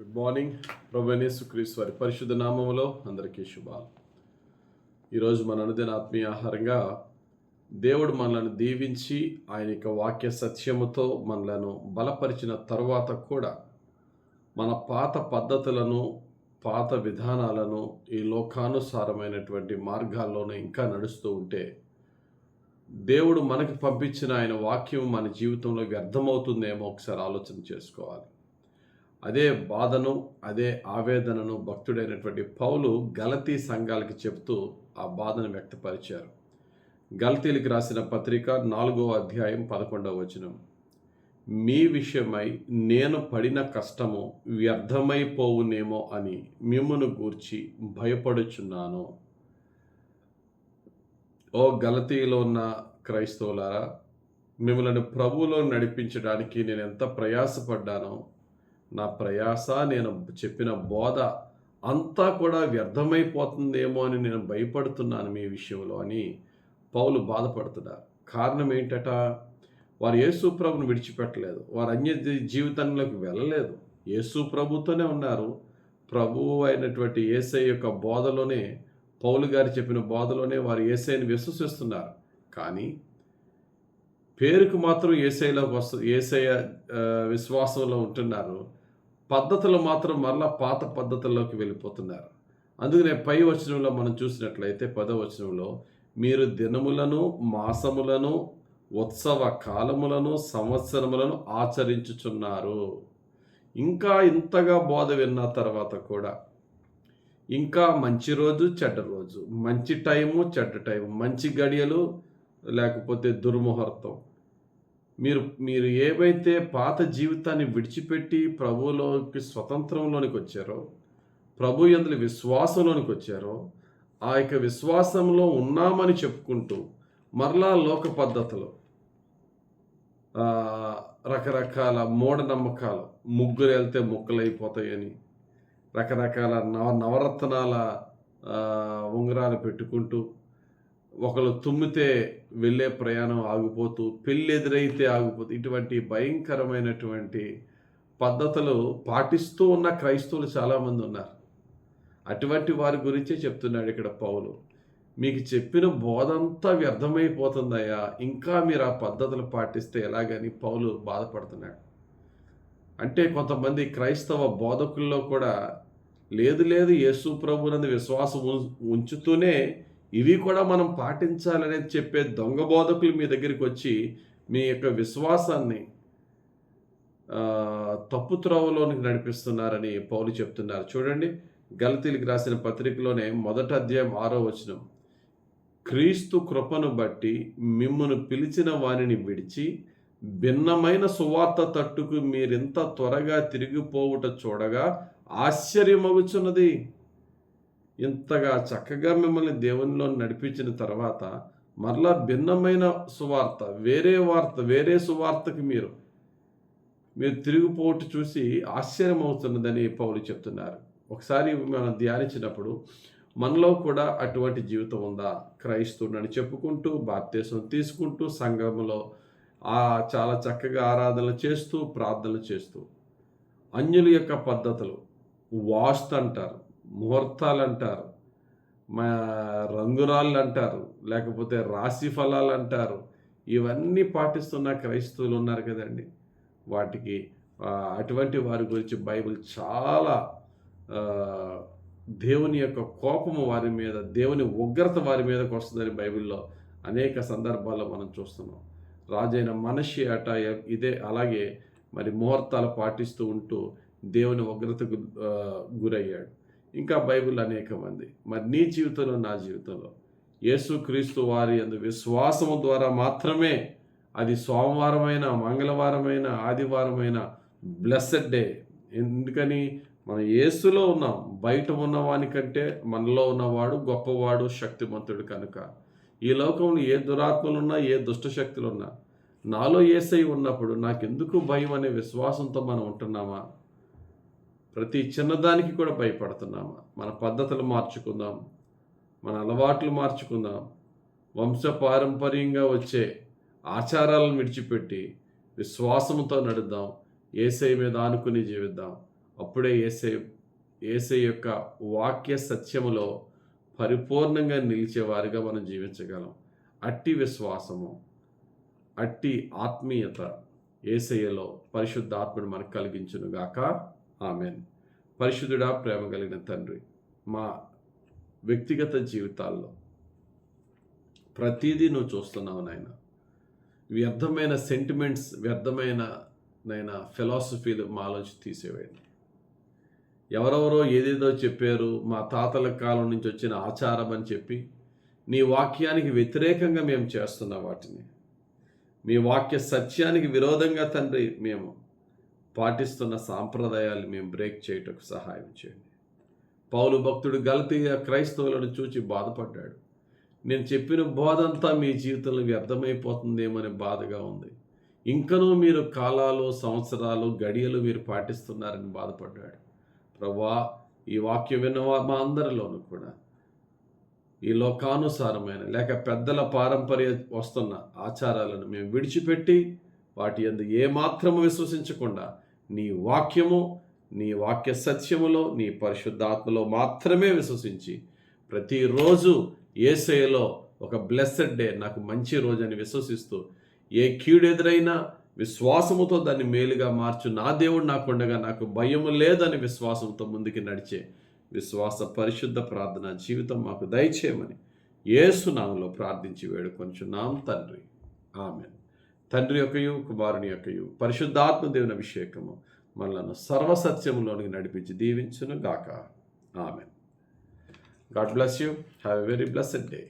Good morning ప్రభనేసు క్రీస్తు వారి పరిశుద్ధ నామములో అందరికీ శుభాలు. ఈరోజు మన అనుదిన ఆత్మీయ ఆహారంగా దేవుడు మనలను దీవించి ఆయన యొక్క వాక్య సత్యముతో మనలను బలపరిచిన తరువాత కూడా మన పాత పద్ధతులను పాత విధానాలను ఈ లోకానుసారమైనటువంటి మార్గాల్లోనే ఇంకా నడుస్తూ ఉంటే దేవుడు మనకి పంపించిన ఆయన వాక్యం మన జీవితంలో వ్యర్థమవుతుందేమో ఒకసారి ఆలోచన చేసుకోవాలి. అదే బాధను అదే ఆవేదనను భక్తుడైనటువంటి పౌలు గలతీ సంఘాలకి చెప్తూ ఆ బాధను వ్యక్తపరిచారు. గలతీలకు రాసిన పత్రిక నాలుగో అధ్యాయం పదకొండవ వచనం. మీ విషయమై నేను పడిన కష్టము వ్యర్థమైపోవునేమో అని మిమ్మను గూర్చి భయపడుచున్నాను. ఓ గలతీలో ఉన్న క్రైస్తవులారా మిమ్మల్ని ప్రభువులో నడిపించడానికి నేను ఎంత ప్రయాసపడ్డానో నా ప్రయాస నేను చెప్పిన బోధ అంతా కూడా వ్యర్థమైపోతుందేమో అని నేను భయపడుతున్నాను మీ విషయంలో అని పౌలు బాధపడుతున్నారు. కారణం ఏంటట? వారు యేసు ప్రభును విడిచిపెట్టలేదు. వారు అన్య జీవితంలోకి వెళ్ళలేదు. యేసు ప్రభుతోనే ఉన్నారు. ప్రభువు అయినటువంటి ఏసై యొక్క బోధలోనే పౌలు గారు చెప్పిన బోధలోనే వారు ఏసైని విశ్వసిస్తున్నారు. కానీ పేరుకు మాత్రం ఏసైలో వస్తు ఏసయ విశ్వాసంలో ఉంటున్నారు. పద్ధతులు మాత్రం మరలా పాత పద్ధతుల్లోకి వెళ్ళిపోతున్నారు. అందుకనే పై వచనంలో మనం చూసినట్లయితే పదో వచనంలో మీరు దినములను మాసములను ఉత్సవ కాలములను సంవత్సరములను ఆచరించుచున్నారు. ఇంకా ఇంతగా బోధ విన్న తర్వాత కూడా ఇంకా మంచి రోజు చెడ్డ రోజు మంచి టైము చెడ్డ టైము మంచి గడియలు లేకపోతే దుర్ముహూర్తం. మీరు మీరు ఏవైతే పాత జీవితాన్ని విడిచిపెట్టి ప్రభువులోకి స్వతంత్రంలోనికి వచ్చారో ప్రభు ఎందులో విశ్వాసంలోనికి వచ్చారో ఆ యొక్క విశ్వాసంలో ఉన్నామని చెప్పుకుంటూ మరలా లోక పద్ధతులు రకరకాల మూఢనమ్మకాలు ముగ్గురు వెళ్తే ముక్కలైపోతాయని అయిపోతాయని రకరకాల నవ నవరత్నాల ఉంగరాలు పెట్టుకుంటూ ఒకరు తుమ్మితే వెళ్ళే ప్రయాణం ఆగిపోతూ పెళ్ళి ఎదురైతే ఆగిపోతూ ఇటువంటి భయంకరమైనటువంటి పద్ధతులు పాటిస్తూ ఉన్న క్రైస్తవులు చాలామంది ఉన్నారు. అటువంటి వారి గురించే చెప్తున్నాడు ఇక్కడ పౌలు. మీకు చెప్పిన బోధంతా వ్యర్థమైపోతుందయ్యా. ఇంకా మీరు ఆ పద్ధతులు పాటిస్తే ఎలాగని పౌలు బాధపడుతున్నాడు. అంటే కొంతమంది క్రైస్తవ బోధకుల్లో కూడా లేదు లేదు యేసు ప్రభునందు విశ్వాసం ఉం- ఉంచుతూనే ఇవి కూడా మనం పాటించాలనేది చెప్పే దొంగ బోధకులు మీ దగ్గరికి వచ్చి మీ యొక్క విశ్వాసాన్ని తప్పు త్రోవలోనికి నడిపిస్తున్నారని పౌలు చెప్తున్నారు. చూడండి గలతీలకు రాసిన పత్రికలోనే మొదట అధ్యాయం ఆరో వచనం. క్రీస్తు కృపను బట్టి మిమ్మను పిలిచిన వానిని విడిచి భిన్నమైన సువార్త తట్టుకు మీరింత త్వరగా తిరిగిపోవుట చూడగా ఆశ్చర్యమగుచున్నది. ఇంతగా చక్కగా మిమ్మల్ని దేవునిలో నడిపించిన తర్వాత మరలా భిన్నమైన సువార్త వేరే వార్త వేరే సువార్తకి మీరు మీరు తిరిగిపోటు చూసి ఆశ్చర్యం అవుతున్నదని పౌలు చెప్తున్నారు. ఒకసారి మనం ధ్యానించినప్పుడు మనలో కూడా అటువంటి జీవితం ఉందా? క్రైస్తవుడని చెప్పుకుంటూ బాప్తీసం తీసుకుంటూ సంఘంలో చాలా చక్కగా ఆరాధనలు చేస్తూ ప్రార్థనలు చేస్తూ అన్యుల యొక్క పద్ధతులు వాస్తు అంటారు. ముహూర్తాలు అంటారు మా రంగురాళ్ళు అంటారు లేకపోతే రాశి ఫలాలు అంటారు ఇవన్నీ పాటిస్తున్న క్రైస్తవులు ఉన్నారు కదండి. వాటికి అటువంటి వారి గురించి బైబిల్ చాలా దేవుని యొక్క కోపము వారి మీద దేవుని ఉగ్రత వారి మీదకి వస్తుందని బైబిల్లో అనేక సందర్భాల్లో మనం చూస్తున్నాం. రాజైన మనిషి అట ఇదే అలాగే మరి ముహూర్తాలు పాటిస్తూ ఉంటూ దేవుని ఉగ్రతకు గురయ్యాడు. ఇంకా బైబిల్ అనేక మంది మరి నీ జీవితంలో నా జీవితంలో యేసుక్రీస్తు వారి అందు విశ్వాసము ద్వారా మాత్రమే అది సోమవారమైన మంగళవారమైన ఆదివారమైన బ్లెస్సెడ్ డే. ఎందుకని? మనం యేసులో ఉన్నాం. బయట ఉన్నవాని కంటే మనలో ఉన్నవాడు గొప్పవాడు శక్తిమంతుడు కనుక. ఈ లోకంలో ఏ దురాత్మలు ఉన్నా ఏ దుష్ట శక్తులు ఉన్నా నాలో ఏసై ఉన్నప్పుడు నాకెందుకు భయం అనే విశ్వాసంతో మనం ఉంటున్నామా? ప్రతి చిన్నదానికి కూడా భయపడుతున్నాము? మన పద్ధతులు మార్చుకుందాం. మన అలవాట్లు మార్చుకుందాం. వంశ పారంపర్యంగా వచ్చే ఆచారాలను విడిచిపెట్టి విశ్వాసంతో నడుద్దాం. ఏసై మీద ఆనుకుని జీవిద్దాం. అప్పుడే ఏసై ఏసై యొక్క వాక్య సత్యములో పరిపూర్ణంగా నిలిచేవారిగా మనం జీవించగలం. అట్టి విశ్వాసము అట్టి ఆత్మీయత ఏసయ్యలో పరిశుద్ధాత్మను మనకు కలిగించును గాక ఆమెన్. పరిశుద్ధుడా ప్రేమ కలిగిన తండ్రి మా వ్యక్తిగత జీవితాల్లో ప్రతిదీ నువ్వు చూస్తున్నావు నాయన. వ్యర్థమైన సెంటిమెంట్స్ వ్యర్థమైన నైనా ఫిలాసఫీలు మాలోంచి తీసేవేయండి. ఎవరెవరో ఏదేదో చెప్పారు మా తాతల కాలం నుంచి వచ్చిన ఆచారం అని చెప్పి నీ వాక్యానికి వ్యతిరేకంగా మేము చేస్తున్న వాటిని. మీ వాక్య సత్యానికి విరోధంగా తండ్రి మేము పాటిస్తున్న సాంప్రదాయాలు మేము బ్రేక్ చేయటకు సహాయం చేయండి. పౌలు భక్తుడు గలతీయ క్రైస్తవులను చూచి బాధపడ్డాడు. నేను చెప్పిన బోధంతా మీ జీవితంలో వ్యర్థమైపోతుందేమని బాధగా ఉంది. ఇంకనూ మీరు కాలాలు సంవత్సరాలు గడియలు మీరు పాటిస్తున్నారని బాధపడ్డాడు. ప్రభా ఈ వాక్యం విన్న మా అందరిలోనూ కూడా ఈ లోకానుసారమైన లేక పెద్దల పారంపర్య వస్తున్న ఆచారాలను మేము విడిచిపెట్టి వాటి అందు ఏమాత్రము విశ్వసించకుండా నీ వాక్యము నీ వాక్య సత్యములో నీ పరిశుద్ధాత్మలో మాత్రమే విశ్వసించి ప్రతిరోజు ఏసయలో ఒక బ్లెస్సెడ్ డే నాకు మంచి రోజు అని విశ్వసిస్తూ ఏ కీడు ఎదురైనా విశ్వాసముతో దాన్ని మేలుగా మార్చు. నా దేవుడు నాకుండగా నాకు భయము లేదని విశ్వాసంతో ముందుకు నడిచే విశ్వాస పరిశుద్ధ ప్రార్థన జీవితం మాకు దయచేయమని ఏసునామంలో ప్రార్థించి వేడుకొంచున్నాం తండ్రి. ఆమెన్. తండ్రి యొక్కయు కుమారుని యొక్కయు పరిశుద్ధాత్మ దేవుని అభిషేకము మనలను సర్వసత్యములోనికి నడిపించి దీవించును గాక ఆమె God bless you. Have a very blessed day.